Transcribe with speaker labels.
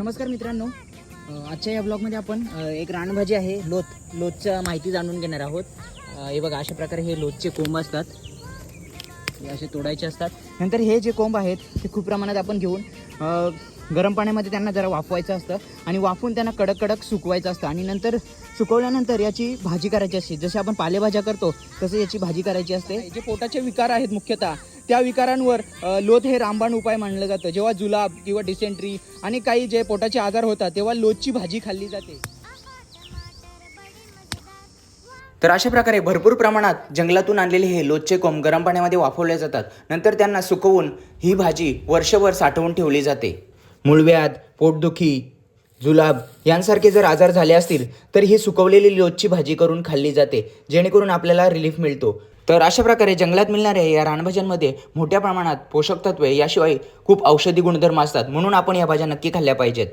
Speaker 1: नमस्कार मित्रांनो. आजच्या या ब्लॉगमध्ये आपण एक रानभाजी आहे लोथ. लोथच्या माहिती जाणून घेणार आहोत. हे बघा अशा प्रकारे हे लोथचे कोंब असतात. हे असे तोडायचे असतात. नंतर हे जे कोंब आहेत ते खूप प्रमाणात आपण घेऊन गरम पाण्यामध्ये त्यांना जरा वाफवायचं असतं आणि वाफवून त्यांना कडक कडक सुकवायचं असतं आणि नंतर सुकवल्यानंतर याची भाजी करायची असते. जसे आपण पालेभाज्या करतो तसं याची भाजी करायची असते. जे पोटाचे विकार आहेत मुख्यतः त्या विकारांवर लोथ हे रामबाण उपाय मानलं जातं. जेव्हा जुलाब किंवा डिसेंट्री आणि काही जे पोटाचे आजार होतात तेव्हा लोथची भाजी खाल्ली जाते. तर अशा प्रकारे भरपूर प्रमाणात जंगलातून आणलेले हे लोचचे कोंब गरम पाण्यामध्ये वाफवले जातात. नंतर त्यांना सुकवून ही भाजी वर्षभर साठवून ठेवली जाते. मुळव्याध पोटदुखी जुलाब यांसारखे जर आजार झाले असतील तर ही सुकवलेली लोचची भाजी करून खाल्ली जाते जेणेकरून आपल्याला रिलीफ मिळतो. तर अशा प्रकारे जंगलात मिळणाऱ्या या रानभाज्यांमध्ये मोठ्या प्रमाणात पोषक तत्वे याशिवाय खूप औषधी गुणधर्म असतात. म्हणून आपण या भाज्या नक्की खाल्ल्या पाहिजेत.